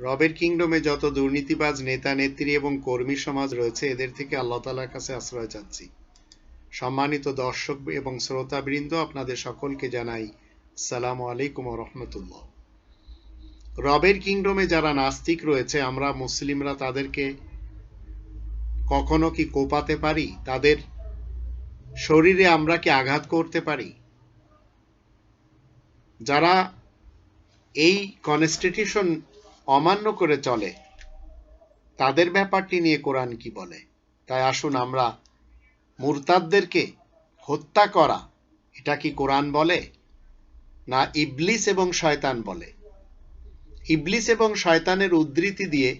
রবের কিংডমে যত দুর্নীতিবাজ নেতা, নেত্রী এবং কর্মী সমাজ রয়েছে, এদের থেকে আল্লাহ তালার কাছে আশ্রয় চাচ্ছি। সম্মানিত দর্শক এবং শ্রোতাবৃন্দ, আপনাদের সকলকে জানাই সালাম আলাইকুম রহমতুল্লাহ। রবের কিংডমে যারা নাস্তিক রয়েছে, আমরা মুসলিমরা তাদেরকে কখনো কি কোপাতে পারি? তাদের শরীরে আমরা কি আঘাত করতে পারি? যারা এই কনস্টিটিউশন অমান্য করে চলে। তাদের ব্যাপারটি নিয়ে কোরআন কি বলে? তাই আসুন আমরা মুরতাদদেরকে হত্যা করা, এটা কি কোরআন বলে? না ইবলিস এবং শয়তান বলে? ইবলিস এবং শয়তানের উদ্ধৃতি দিয়ে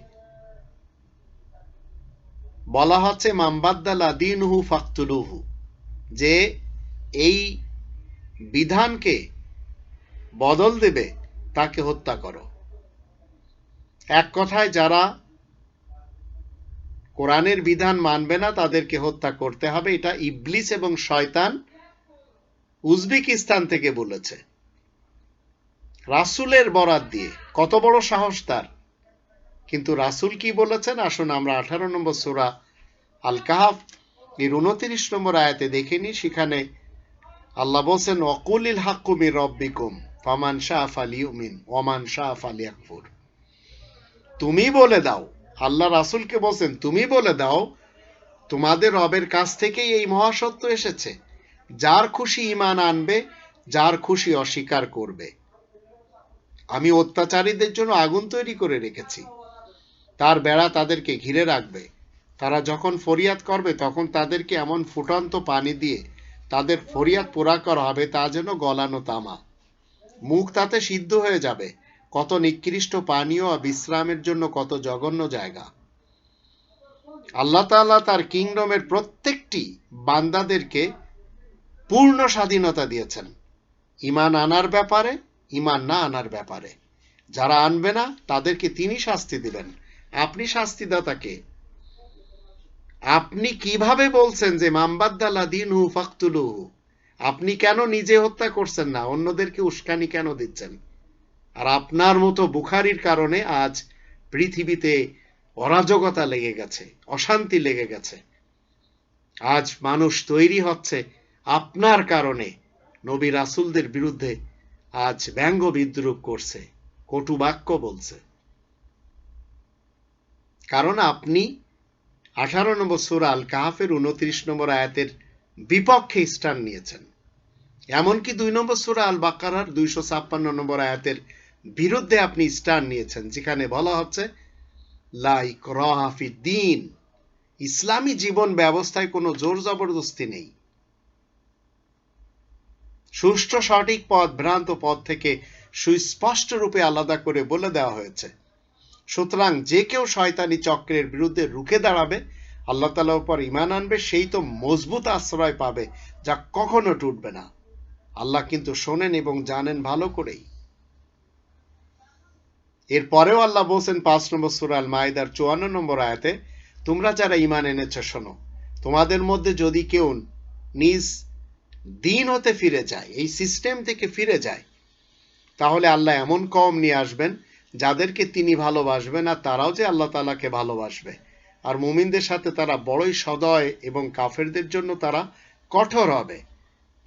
বলা হচ্ছে মাম্বাদ্দালা দিনহু ফাকতুলুহু যে এই বিধানকে বদল দেবে, তাকে হত্যা করো। এক কথায় যারা কোরআনের বিধান মানবে না, তাদেরকে হত্যা করতে হবে। এটা ইবলিস এবং শয়তান উজবেকিস্তান থেকে বলেছে। রাসুলের বরাত দিয়ে। কত বড় সাহস তার। কিন্তু রাসুল কি বলেছেন? আসুন আমরা আঠারো নম্বর সুরা আল কাহাফ এর উনত্রিশ নম্বর আয়াতে দেখিনি সেখানে আল্লাহ বলছেন অকুলিল হাক্কুমি রব্বিকুম, ফামান শাহ ফালিউমিন ওমান শাহ ফালিয়াকফুর। তুমি বলে দাও, আল্লাহ রাসুলকে বলছেন, তুমি বলে দাও, তোমাদের রবের কাছ থেকেই এই মহাসত্য এসেছে। যার খুশি ইমান আনবে, যার খুশি অস্বীকার করবে। আমি অত্যাচারীদের জন্য আগুন তৈরি করে রেখেছি। তার বেড়া তাদেরকে ঘিরে রাখবে। তারা যখন ফরিয়াদ করবে, তখন তাদেরকে এমন ফুটন্ত পানি দিয়ে তাদের ফরিয়াদ পোড়া করা হবে, তা যেন গলানো তামা। মুখ তাতে সিদ্ধ হয়ে যাবে। কত নিকৃষ্ট পানীয় আর বিশ্রামের জন্য কত জঘন্য জায়গা। আল্লাহ তাআলা তার কিংডমের প্রত্যেকটি বান্দাদেরকে পূর্ণ স্বাধীনতা দিয়েছেন। ইমান আনার ব্যাপারে ইমান না আনার ব্যাপারে। যারা আনবে না, তাদেরকে তিনি শাস্তি দিবেন। আপনি শাস্তিদাতাকে। আপনি কীভাবে বলছেন যে মাম্বাদ্দালা দিন হু ফাকতুলুহু আপনি কেন নিজে হত্যা করছেন না? অন্যদেরকে উস্কানি কেন দিচ্ছেন? আর আপনার মতো বুখারির কারণে আজ পৃথিবীতে অরাজকতা লেগে গেছে, অশান্তি লেগে গেছে। আজ মানুষ তৈরি হচ্ছে আপনার কারণে, নবী রাসুলদের বিরুদ্ধে আজ ব্যঙ্গ বিদ্রুপ করছে, কটু বাক্য বলছে। কারণ আপনি আঠারো নম্বর সুরা আল কাহাফের উনত্রিশ নম্বর আয়াতের বিপক্ষে স্টান নিয়েছেন। এমনকি দুই নম্বর সুরা আল বাকারার দুইশো ছাপ্পান্ন নম্বর আয়াতের বিরুদ্ধে আপনি স্টান নিয়েছেন, যেখানে বলা হচ্ছে লাইক রহাফি দিন ইসলামী জীবন ব্যবস্থায় কোনো জোর জবরদস্তি নেই। সুষ্ঠু সঠিক পথ, ভ্রান্ত পথ থেকে সুস্পষ্ট রূপে আলাদা করে বলে দেওয়া হয়েছে। সুতরাং যে কেউ শয়তানি চক্রের বিরুদ্ধে রুখে দাঁড়াবে, আল্লাহ তালার উপর ইমান আনবে, সেই তো মজবুত আশ্রয় পাবে, যা কখনো টুটবে না। আল্লাহ কিন্তু শোনেন এবং জানেন ভালো করেই। এরপরেও আল্লাহ বলছেন পাঁচ নম্বর সুরাল মায়দার চুয়ান্ন নম্বর আয়াতে, তোমরা যারা ইমান এনেছ, শোনো, তোমাদের মধ্যে যদি কেউ নিজ দিন হতে ফিরে যায়, এই সিস্টেম থেকে ফিরে যায়, তাহলে আল্লাহ এমন কম নিয়ে আসবেন যাদেরকে তিনি ভালোবাসবেন আর তারাও যে আল্লাহ তালাকে ভালোবাসবে। আর মুমিনদের সাথে তারা বড়ই সদয় এবং কাফেরদের জন্য তারা কঠোর হবে।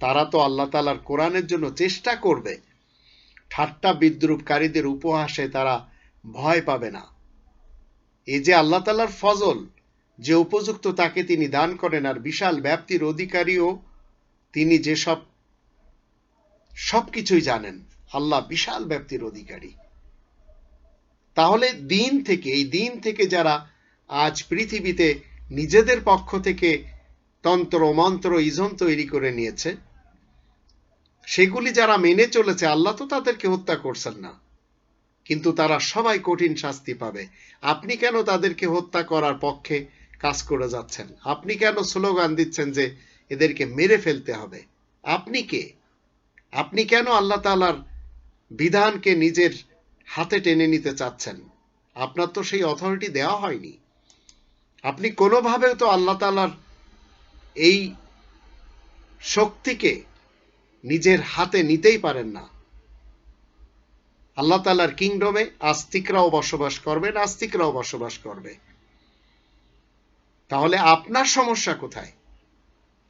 তারা তো আল্লাহ তালার কোরআনের জন্য চেষ্টা করবে। ঠাট্টা বিদ্রুপকারীদের উপহাসে তারা ভয় পাবে না। এই যে আল্লাহ তালার ফজল, যে উপযুক্ত তাকে তিনি দান করেন আর বিশাল ব্যাপ্তির অধিকারীও তিনি যেসব, সবকিছুই জানেন, আল্লাহ বিশাল ব্যাপ্তির অধিকারী। তাহলে দিন থেকে, এই দিন থেকে যারা আজ পৃথিবীতে নিজেদের পক্ষ থেকে তন্ত্র, মন্ত্র, ইজন তৈরি করে নিয়েছে সেগুলি যারা মেনে চলেছে, আল্লাহ তো তাদেরকে হত্যা করছেন না। কিন্তু তারা সবাই কঠিন শাস্তি পাবে। আপনি কেন তাদেরকে হত্যা করার পক্ষে কাজ করে যাচ্ছেন? আপনি কেন স্লোগান দিচ্ছেন যে এদেরকে মেরে ফেলতে হবে? আপনি কে? আপনি কেন আল্লাহ তালার বিধানকে নিজের হাতে টেনে নিতে চাচ্ছেন? আপনার তো সেই অথরিটি দেওয়া হয়নি। আপনি কোনোভাবেও তো আল্লাহ তালার এই শক্তিকে নিজের হাতে নিতেই পারেন না। আল্লাহ তালার কিংডমে আস্তিকরাও বসবাস করবে, নাস্তিকরাও বসবাস করবে। তাহলে আপনার সমস্যা কোথায়?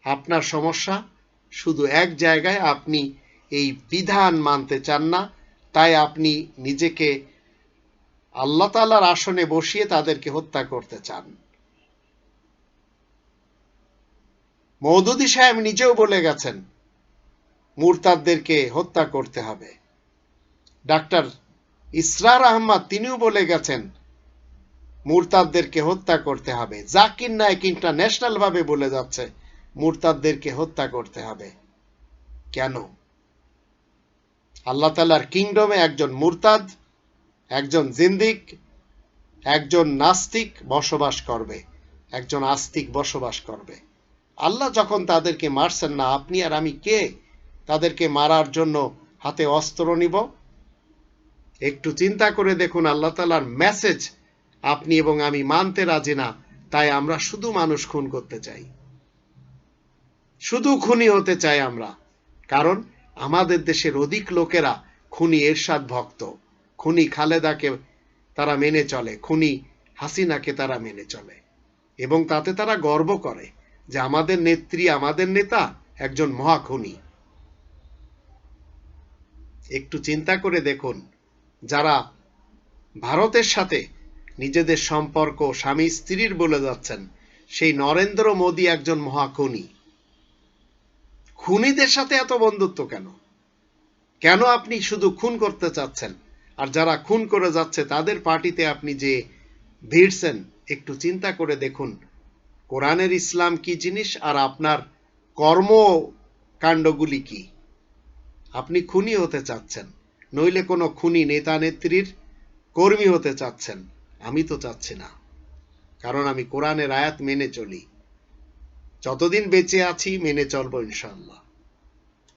আপনার সমস্যা শুধু এক জায়গায় আপনি এই বিধান মানতে চান না, তাই আপনি নিজেকে আল্লাহ তালার আসনে বসিয়ে তাদেরকে হত্যা করতে চান। মৌদুদি সাহেব নিজেও বলে গেছেন মুরতাদদেরকে হত্যা করতে হবে। ডাক্তার ইসরার আহমদ তিনিও বলে গেছেন, মুরতাদদেরকে হত্যা করতে হবে। জাকির নায়ক ইন্টারন্যাশনাল ভাবে বলে যাচ্ছে, মুরতাদদেরকে হত্যা করতে হবে। কেন? আল্লাহ তালার কিংডমে একজন মুরতাদ, একজন জিন্দিক, একজন নাস্তিক বসবাস করবে, একজন আস্তিক বসবাস করবে। আল্লাহ যখন তাদেরকে মারছেন, না, আপনি আর আমি কে? তাদেরকে মারার জন্য হাতে অস্ত্র নিব। একটু চিন্তা করে দেখুন আল্লাহ তালার মেসেজ আপনি এবং আমি মানতে রাজি না, তাই আমরা শুধু মানুষ খুন করতে চাই। শুধু খুনি হতে চাই আমরা, কারণ আমাদের দেশের অধিক লোকেরা খুনি এরশাদ ভক্ত। খুনি খালেদাকে তারা মেনে চলে, খুনি হাসিনাকে তারা মেনে চলে। এবং তাতে তারা গর্ব করে যে আমাদের নেত্রী, আমাদের নেতা একজন মহাখুনি। একটু চিন্তা করে দেখুন। যারা ভারতের সাথে নিজেদের সম্পর্ক স্বামী স্ত্রীর বলে যাচ্ছেন, সেই নরেন্দ্র মোদী একজন মহাখুনি। খুনিদের সাথে এত বন্ধুত্ব কেন? কেন আপনি শুধু খুন করতে চাচ্ছেন? আর যারা খুন করে যাচ্ছে, তাদের পার্টিতে আপনি যে ভিড়ছেন, একটু চিন্তা করে দেখুন, কোরআনের ইসলাম কি জিনিস আর আপনার কর্ম কাণ্ডগুলি কি? আপনি খুনি হতে চাচ্ছেন। নইলে কোনো খুনি নেতা নেত্রীর কর্মী হতে চাচ্ছেন। আমি তো চাচ্ছি না। কারণ আমি কোরআনের আয়াত মেনে চলি। যতদিন বেঁচে আছি, মেনে চলবো ইনশাল্লাহ